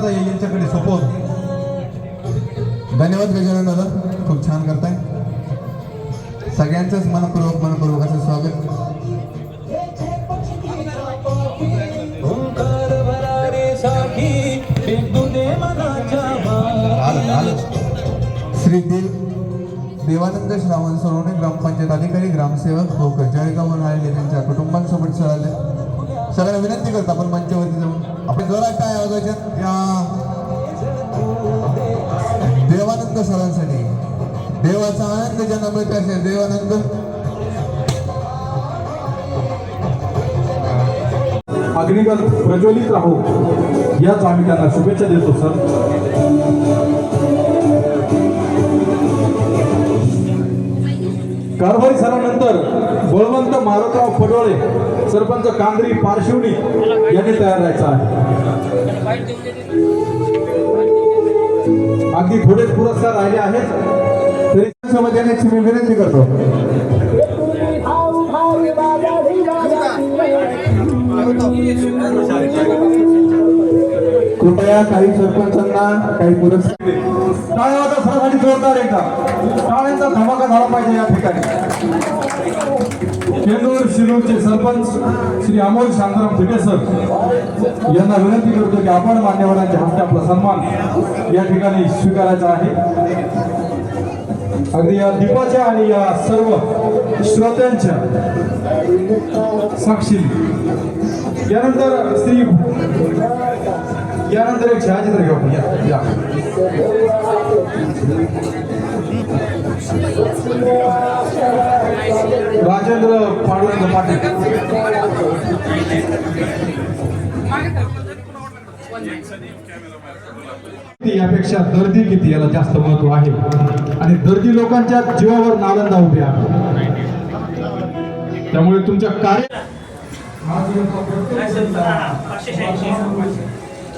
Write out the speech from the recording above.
दादा यांच्याकडे सोपवून धन्यवाद गजानन दादा खूप छान करताय. सगळ्यांचंच मनपूर्वक मनपूर्वक असं स्वागत श्री देव देवानंद श्रावण सोनवणे ग्रामपंचायत अधिकारी ग्रामसेवक होकर जळगावहून राहिले त्यांच्या कुटुंबांसोबत सगळ्यांना विनंती करतो आपण मंचावरती जाऊन. जोरात काय आवाजाच्यात या. देवानंद सरांसाठी. देवाचा आनंद ज्यांना मिळत असेल देवानंद. अग्निगत प्रज्वलित राहू. याच आम्ही त्यांना शुभेच्छा देतो सर. कारभारी सरानंतर मारुतराव पडोळे सरपंच कांगरी पारशिवनी यांनी तयार राहायचं आहे. अगदी थोडेच पुरस्कार राहिले आहेत. तरी सोबत मी विनंती करतो. कृपया काही सरपंचांना काही पुरस्कार टाळ्या वाजवा जोरदार एकदा. टाळ्यांचा धमाका झाला पाहिजे या ठिकाणी. केंदूर शिरूरचे सरपंच श्री अमोल शांताराम फिटे सर यांना विनंती करतो की आपण मान्यवरांच्या हस्ते आपला सन्मान या ठिकाणी स्वीकारायचा आहे. अगदी या दीपाच्या आणि या सर्व श्रोत्यांच्या साक्षी यानंतर श्री यानंतर एक छायाचित्र घेऊ आपण. या राजेंद्र पाडुरंग पाटील. किती यापेक्षा दर्दी किती याला जास्त महत्त्व आहे? आणि दर्दी लोकांच्या जीवावर नालंदा उभी आहे. त्यामुळे तुमच्या कार्य